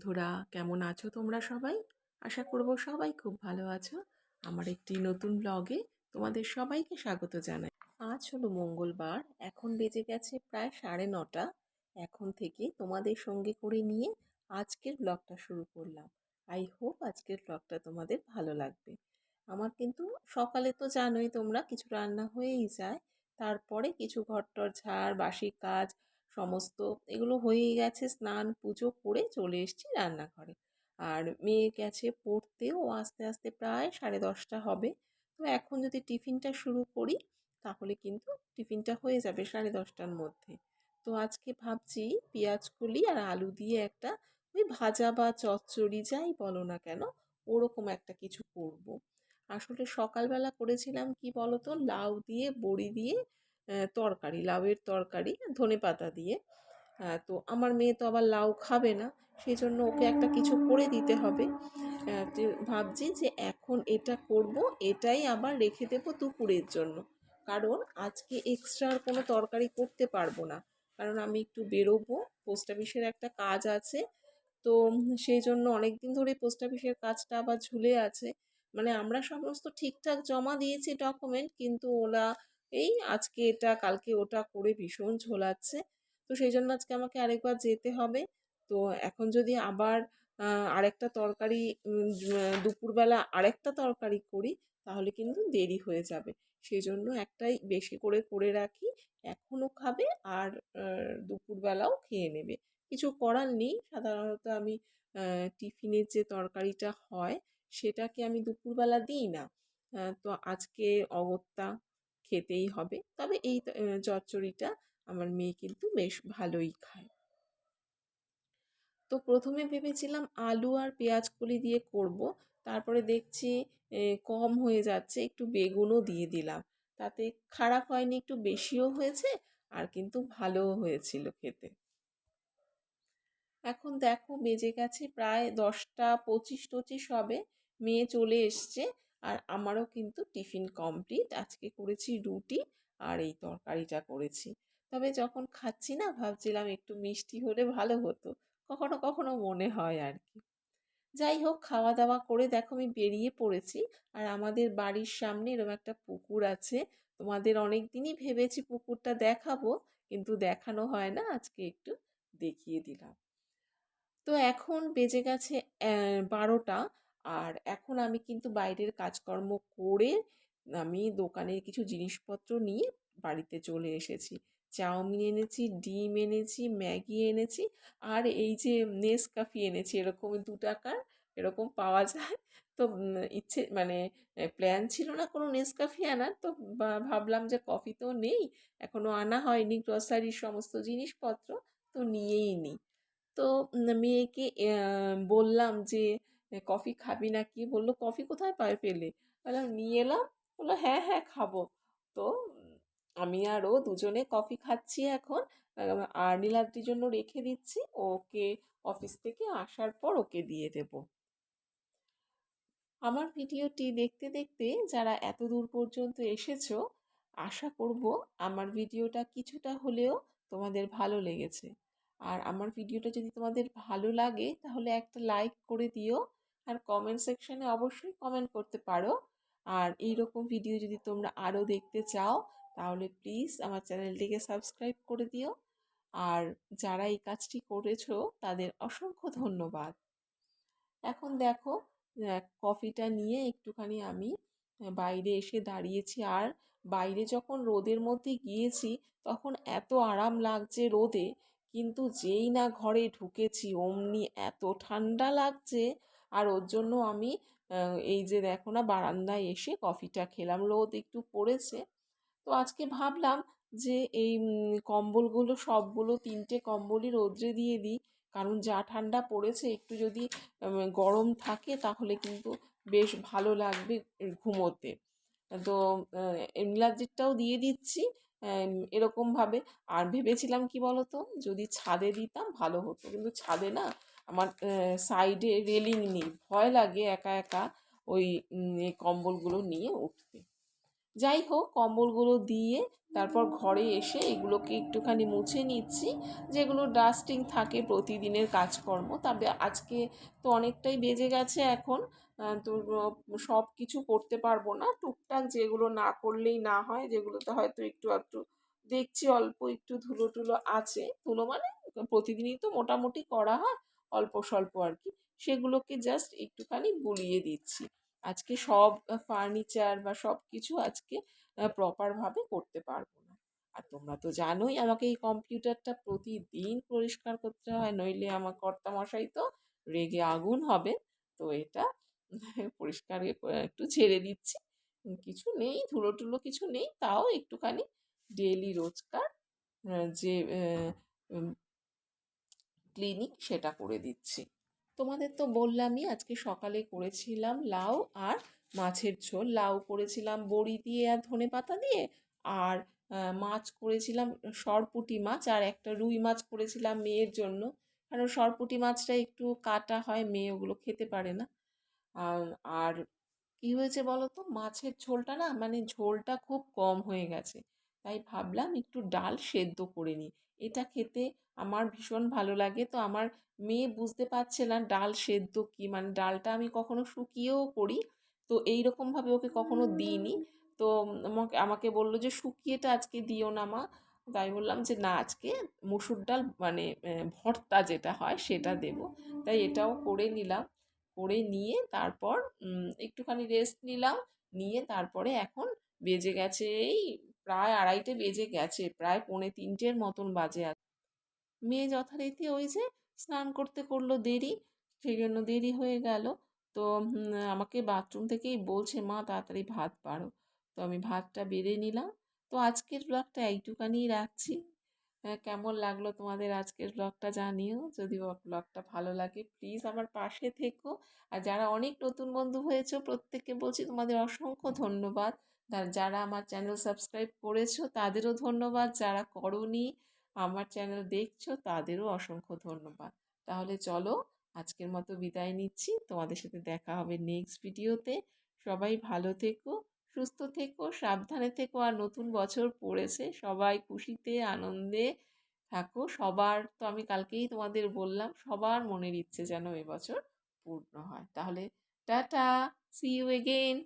বন্ধুরা, কেমন আছো তোমরা সবাই? আশা করব সবাই খুব ভালো আছো। আমার একটি নতুন ব্লগে তোমাদের সবাইকে স্বাগত জানাই। আজ হলো মঙ্গলবার, এখন বেজে গেছে প্রায় সাড়ে নটা। এখন থেকে তোমাদের সঙ্গে করে নিয়ে আজকের ব্লগটা শুরু করলাম। আই হোপ আজকের ব্লগটা তোমাদের ভালো লাগবে। আমার কিন্তু সকালে তো জানোই তোমরা, কিছু রান্না হয়েই যায়। তারপরে কিছু ঘরটর ঝাড়, বাসি কাজ সমস্ত এগুলো হয়েই গেছে। স্নান, পুজো করে চলে এসেছি রান্নাঘরে। আর মেয়ে গেছে পড়তেও আস্তে আস্তে প্রায় সাড়ে দশটা হবে। তো এখন যদি টিফিনটা শুরু করি, তাহলে কিন্তু টিফিনটা হয়ে যাবে সাড়ে দশটার মধ্যে। তো আজকে ভাবছি পেঁয়াজ কলি আর আলু দিয়ে একটা ওই ভাজা বা চচ্চড়ি যাই বলো না কেন, ওরকম একটা কিছু করব। আসলে সকালবেলা করেছিলাম কি বলতো, লাউ দিয়ে, বড়ি দিয়ে তরকারি, লাউয়ের তরকারি, ধনে পাতা দিয়ে। তো আমার মেয়ে তো আবার লাউ খাবে না সেই জন্য ওকে একটা কিছু করে দিতে হবে। ভাবছি যে এখন এটা করব, এটাই আবার রেখে দেবো দুপুরের জন্য। কারণ আজকে এক্সট্রা আর কোনো তরকারি করতে পারব না। কারণ আমি একটু বেরোবো পোস্ট অফিসের একটা কাজ আছে। তো সেই জন্য অনেক দিন ধরে পোস্ট অফিসের কাজটা আবার ঝুলে আছে। মানে আমরা সমস্ত ঠিকঠাক জমা দিয়েছি ডকুমেন্ট কিন্তু ওরা এই আজকে এটা, কালকে ওটা করে ভীষণ ঝোলাচ্ছে। তো সেই জন্য আজকে আমাকে আরেকবার যেতে হবে। তো এখন যদি আবার আরেকটা তরকারি দুপুরবেলা আরেকটা তরকারি করি, তাহলে কিন্তু দেরি হয়ে যাবে। সেই জন্য একটাই বেশি করে করে রাখি, এখনও খাবে আর দুপুরবেলাও খেয়ে নেবে। কিছু করার নেই। সাধারণত আমি টিফিনের যে তরকারিটা হয়, সেটাকে আমি দুপুরবেলা দিই না। তো আজকে অগত্যা খেতেই হবে। তবে এই চচ্চড়িটা আমার মেয়ে কিন্তু বেশ ভালোই খায়। তো প্রথমে ভেবেছিলাম আলু আর পেঁয়াজ কলি দিয়ে করব। তারপরে দেখছি কম হয়ে যাচ্ছে, একটু বেগুনও দিয়ে দিলাম। তাতে খারাপ হয়নি, একটু বেশিও হয়েছে আর কিন্তু ভালোও হয়েছিল খেতে। এখন দেখো, বেজে গেছে প্রায় দশটা পঁচিশ টচিশ হবে। মেয়ে চলে এসছে। আর আমারও কিন্তু টিফিন কমপ্লিট। আজকে করেছি রুটি আর এই তরকারিটা করেছি। তবে যখন খাচ্ছি না, ভাবছিলাম একটু মিষ্টি হলে ভালো হতো। কখনো কখনো মনে হয় আর কি। যাই হোক খাওয়া দাওয়া করে দেখো আমি বেরিয়ে পড়েছি। আর আমাদের বাড়ির সামনে এরকম একটা পুকুর আছে। তোমাদের অনেক দিনই ভেবেছি পুকুরটা দেখাবো, কিন্তু দেখানো হয় না। আজকে একটু দেখিয়ে দিলাম। তো এখন বেজে গেছে বারোটা। আর এখন আমি কিন্তু বাইরের কাজকর্ম করে আমি দোকানের কিছু জিনিসপত্র নিয়ে বাড়িতে চলে এসেছি। চাউমিন এনেছি, ডিম এনেছি, ম্যাগি এনেছি আর এই যে নেসকাফি এনেছি, এরকম দু টাকার এরকম পাওয়া যায়। তো ইচ্ছে মানে প্ল্যান ছিল না কোনো নেসকাফি আনার, তো ভাবলাম যে কফি তো নেই এখনও আনা হয়নি গ্রসারির সমস্ত জিনিসপত্র, তো নিয়েই নিই। তো মেয়েকে বললাম যে কফি খাবি নাকি? বলল, কফি কোথায় পায় পেলে? বললাম, নিয়ে এলাম। বলল হ্যাঁ হ্যাঁ খাব। তো আমি আর ও দুজনে কফি খাচ্ছি এখন। আর নীলাদ্রির জন্য রেখে দিচ্ছি। ওকে অফিস থেকে আসার পর ওকে দিয়ে দেব। আমার ভিডিওটি দেখতে দেখতে যারা এত দূর পর্যন্ত এসেছ, আশা করব আমার ভিডিওটা কিছুটা হলেও তোমাদের ভালো লেগেছে। আর আমার ভিডিওটা যদি তোমাদের ভালো লাগে, তাহলে একটা লাইক করে দিও। আর কমেন্ট সেকশানে অবশ্যই কমেন্ট করতে পারো। আর এই রকম ভিডিও যদি তোমরা আরও দেখতে চাও, তাহলে প্লিজ আমার চ্যানেলটিকে সাবস্ক্রাইব করে দিও। আর যারা এই কাজটি করেছ, তাদের অসংখ্য ধন্যবাদ। এখন দেখো কফিটা নিয়ে একটুখানি আমি বাইরে এসে দাঁড়িয়েছি। আর বাইরে যখন রোদের মধ্যে গিয়েছি, তখন এত আরাম লাগছে রোদে। কিন্তু যেই না ঘরে ঢুকেছি, অমনি এত ঠান্ডা লাগছে। আর ওর জন্য আমি এই যে দেখো না বারান্দায় এসে কফিটা খেলাম। রোদ একটু পড়েছে। তো আজকে ভাবলাম যে এই কম্বলগুলো সবগুলো তিনটে কম্বলই রোদ্রে দিয়ে দিই। কারণ যা ঠান্ডা পড়েছে, একটু যদি গরম থাকে তাহলে কিন্তু বেশ ভালো লাগবে ঘুমোতে। তো নীলাদ্রিরটাও দিয়ে দিচ্ছি এরকমভাবে। আর ভেবেছিলাম কি বলতো, যদি ছাদে দিতাম ভালো হতো। কিন্তু ছাদে না আমার সাইডে রেলিং নেই। ভয় লাগে একা একা ওই কম্বলগুলো নিয়ে উঠতে। যাই হোক, কম্বলগুলো দিয়ে তারপর ঘরে এসে এগুলোকে একটুখানি মুছে নিচ্ছি। যেগুলো ডাস্টিং থাকে প্রতিদিনের কাজকর্ম, তবে আজকে তো অনেকটাই বেজে গেছে এখন। তো সব কিছু করতে পারব না। টুকটাক যেগুলো না করলেই না হয়, যেগুলোতে হয়তো একটু একটু দেখছি অল্প একটু ধুলো টুলো আছে। ধুলো মানে প্রতিদিনই তো মোটামুটি করা হয়। অল্প স্বল্প আর কি, সেগুলোকে জাস্ট একটুখানি বুলিয়ে দিচ্ছি। আজকে সব ফার্নিচার বা সব কিছু আজকে প্রপারভাবে করতে পারব না। আর তোমরা তো জানোই আমাকে এই কম্পিউটারটা প্রতিদিন পরিষ্কার করতে হয়, নইলে আমার কর্তামশাই তো রেগে আগুন হবে। তো এটা পরিষ্কার একটু ছেড়ে দিচ্ছি। কিছু নেই ধুলো টুলো কিছু নেই, তাও একটুখানি ডেলি রোজকার যে ক্লিনিক সেটা করে দিচ্ছি। তোমাদের তো বললামই আজকে সকালে করেছিলাম লাউ আর মাছের ঝোল। লাউ করেছিলাম বড়ি দিয়ে আর ধনে পাতা দিয়ে আর মাছ করেছিলাম সরপুঁটি মাছ আর একটা রুই মাছ করেছিলাম মেয়ের জন্য। কারণ সরপুঁটি মাছটা একটু কাটা হয়, মেয়ে ওগুলো খেতে পারে না। আর কি হয়েছে বলো তো মাছের ঝোলটা না মানে ঝোলটা খুব কম হয়ে গেছে। তাই ভাবলাম একটু ডাল সেদ্ধ করে নিই। এটা খেতে আমার ভীষণ ভালো লাগে। তো আমার মেয়ে বুঝতে পারছে না ডাল সেদ্ধ কি? মানে ডালটা আমি কখনো শুকিয়েও করি। তো এই রকমভাবে ওকে কখনো দিইনি। তো আমাকে আমাকে বলল যে শুকিয়েটা আজকে দিও না মা। তাই বললাম যে না আজকে মুসুর ডাল মানে ভর্তা যেটা হয় সেটা দেবো। তাই এটাও করে নিলাম। করে নিয়ে তারপর একটুখানি রেস্ট নিলাম। নিয়ে তারপরে এখন বেজে গেছে এই প্রায় আড়াইটে বেজে গেছে প্রায় পৌনে তিনটের মতন বাজে আর মেয়ে যথারীতি ওই যে স্নান করতে করল দেরি সেই জন্য দেরি হয়ে গেল। তো আমাকে বাথরুম থেকেই বলছে মা তাড়াতাড়ি ভাত বাড়ো তো আমি ভাতটা বেড়ে নিলাম। তো আজকের ব্লগটা এইটুকানিই রাখছি। হ্যাঁ, কেমন লাগল তোমাদের আজকের ব্লগটা জানিও। যদি ব্লগটা ভালো লাগে প্লিজ আমার পাশে থেকো। আর যারা অনেক নতুন বন্ধু হয়েছো প্রত্যেককে বলছি তোমাদের অসংখ্য ধন্যবাদ। যারা আমার চ্যানেল সাবস্ক্রাইব করেছ তাদেরও ধন্যবাদ। যারা করনি আমার চ্যানেল দেখছ, তাদেরও অসংখ্য ধন্যবাদ। তাহলে চলো, আজকের মতো বিদায় নিচ্ছি। তোমাদের সাথে দেখা হবে নেক্সট ভিডিওতে সবাই ভালো থেকো, সুস্থ থেকো, সাবধানে থেকো। আর নতুন বছর পড়েছে, সবাই খুশিতে, আনন্দে থাকো। সবার তো আমি কালকেই তোমাদের বললাম, সবার মনের ইচ্ছে যেন এবছর পূর্ণ হয়। তাহলে টাটা সি ইউ এগেইন